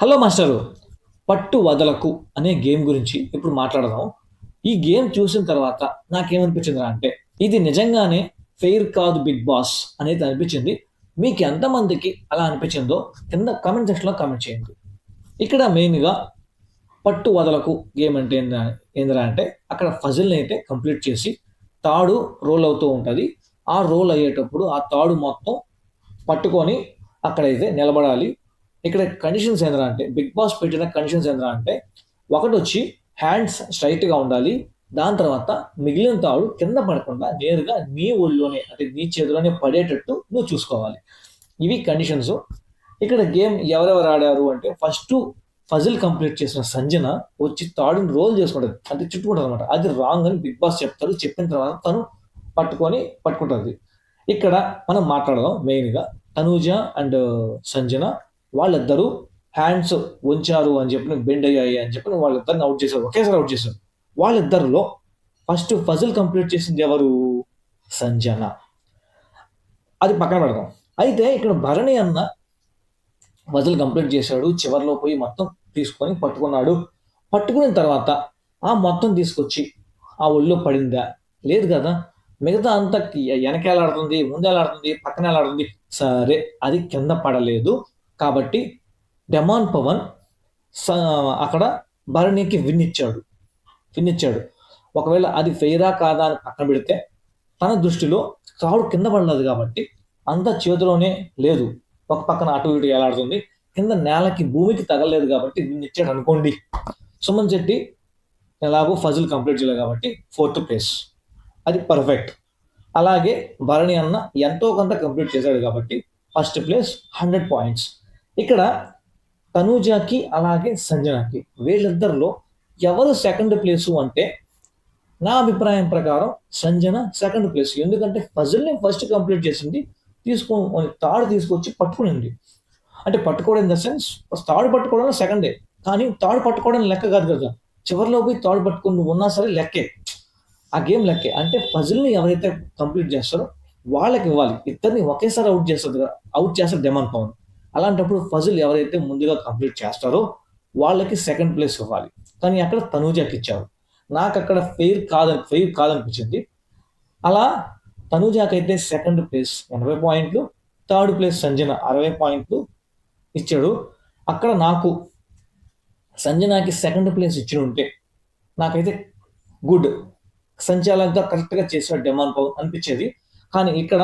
Hello master పట్టు వదలకు అనే game గురించి ఇప్పుడు మాట్లాడదాం. ఈ గేమ్ చూసిన తర్వాత నాకేమనిపించిందిరా అంటే ఇది నిజంగానే ఫెయిర్ కాదు బిగ్ బాస్ అనేది అనిపించింది. మీకు ఎంతమందికి అలా అనిపించిందో కింద కామెంట్ సెక్షన్లో కామెంట్ చేయండి. ఇక్కడ మెయిన్గా పట్టు వదలకు గేమ్ అంటే ఏందిరా అంటే అక్కడ ఫజిల్ని అయితే కంప్లీట్ చేసి తాడు రోల్ అవుతూ ఉంటుంది. ఆ రోల్ అయ్యేటప్పుడు ఆ తాడు మొత్తం పట్టుకొని అక్కడైతే నిలబడాలి. ఇక్కడ కండిషన్స్ ఏంద్రా అంటే బిగ్ బాస్ పెట్టిన కండిషన్స్ ఏంద్రా అంటే ఒకటి వచ్చి హ్యాండ్స్ స్ట్రైట్గా ఉండాలి దాని తర్వాత మిగిలిన తాడు కింద పడకుండా నేరుగా నీ ఒళ్ళోనే అంటే నీ చేతిలోనే పడేటట్టు నువ్వు చూసుకోవాలి. ఇవి కండిషన్స్ ఇక్కడ గేమ్ ఎవరెవరు ఆడారు అంటే ఫస్ట్ ఫజిల్ కంప్లీట్ చేసిన సంజన వచ్చి తాడుని రోల్ చేసుకుంటుంది. అంటే చుట్టుకుంటుంది అనమాట అది రాంగ్ అని బిగ్ బాస్ చెప్తారు. చెప్పిన తర్వాత తను పట్టుకొని పట్టుకుంటుంది. ఇక్కడ మనం మాట్లాడదాం మెయిన్గా తనూజ అండ్ సంజన వాళ్ళిద్దరూ హ్యాండ్స్ ఉంచారు అని చెప్పి బెండ్ అయ్యాయి అని చెప్పి వాళ్ళిద్దరిని అవుట్ చేశారు ఒకేసారి అవుట్ చేశారు వాళ్ళిద్దరిలో ఫస్ట్ ఫజిల్ కంప్లీట్ చేసింది ఎవరు? సంజన. అది పక్కన పెడదాం. అయితే ఇక్కడ భరణి అన్న ఫజిల్ కంప్లీట్ చేశాడు చివరిలో పోయి మొత్తం తీసుకొని పట్టుకున్నాడు. పట్టుకున్న తర్వాత ఆ మొత్తం తీసుకొచ్చి ఆ ఒళ్ళో పడిందా? లేదు కదా. మిగతా అంతా వెనకేలాడుతుంది ముందేలాడుతుంది పక్కన ఎలాడుతుంది సరే అది కింద పడలేదు. కాబట్టి డెమాన్ పవన్ స- అక్కడ భరణికి విన్ ఇచ్చాడు విన్ ఇచ్చాడు ఒకవేళ అది ఫెయిరా కాదా అని పక్కన పెడితే తన దృష్టిలో తాడు కింద పడలేదు కాబట్టి అంత చేతిలోనే లేదు. ఒక పక్కన అటు ఇటు ఎలాడుతుంది కింద నేలకి భూమికి తగలలేదు కాబట్టి విన్ ఇచ్చాడు అనుకోండి. సుమన్ శెట్టి ఎలాగో ఫజిల్ కంప్లీట్ చేయలేదు కాబట్టి ఫోర్త్ ప్లేస్. అది పర్ఫెక్ట్. అలాగే భరణి అన్న ఎంతో కొంత కంప్లీట్ చేశాడు కాబట్టి ఫస్ట్ ప్లేస్ హండ్రెడ్ పాయింట్స్. ఇక్కడ తనూజాకి అలాగే సంజనాకి వీళ్ళిద్దరిలో ఎవరు సెకండ్ ప్లేసు అంటే నా అభిప్రాయం ప్రకారం సంజన సెకండ్ ప్లేస్ ఎందుకంటే పజిల్ని ఫస్ట్ కంప్లీట్ చేసింది తీసుకో తాడు తీసుకొచ్చి పట్టుకునింది. అంటే పట్టుకోవడం ఇన్ ద సెన్స్ తాడు పట్టుకోవడం సెకండే కానీ తాడు పట్టుకోవడం లెక్క కాదు కదా. చివరిలో పోయి తాడు పట్టుకుని ఉన్నా సరే లెక్కే. ఆ గేమ్ లెక్కే. అంటే పజిల్ని ఎవరైతే కంప్లీట్ చేస్తారో వాళ్ళకి ఇవ్వాలి. ఇద్దరిని ఒకేసారి అవుట్ చేస్తుంది అవుట్ చేస్తారు డెమాన్ పవన్ అలాంటప్పుడు ఫజిల్ ఎవరైతే ముందుగా కంప్లీట్ చేస్తారో వాళ్ళకి సెకండ్ ప్లేస్ ఇవ్వాలి. కానీ అక్కడ తనూజాకి ఇచ్చారు నాకు అక్కడ ఫెయిర్ కాదని ఫెయిర్ కాదనిపించింది. అలా తనూజాకి అయితే సెకండ్ ప్లేస్ ఎనభై పాయింట్లు థర్డ్ ప్లేస్ సంజన అరవై పాయింట్లు ఇచ్చాడు. అక్కడ నాకు సంజనాకి సెకండ్ ప్లేస్ ఇచ్చి ఉంటే నాకైతే గుడ్ సంచాలంతా కరెక్ట్గా చేసిన డెమాన్ పవన్ అనిపించేది. కానీ ఇక్కడ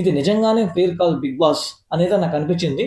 ఇది నిజంగానే ఫెయిర్ కాదు బిగ్ బాస్ అనేది నాకు అనిపించింది.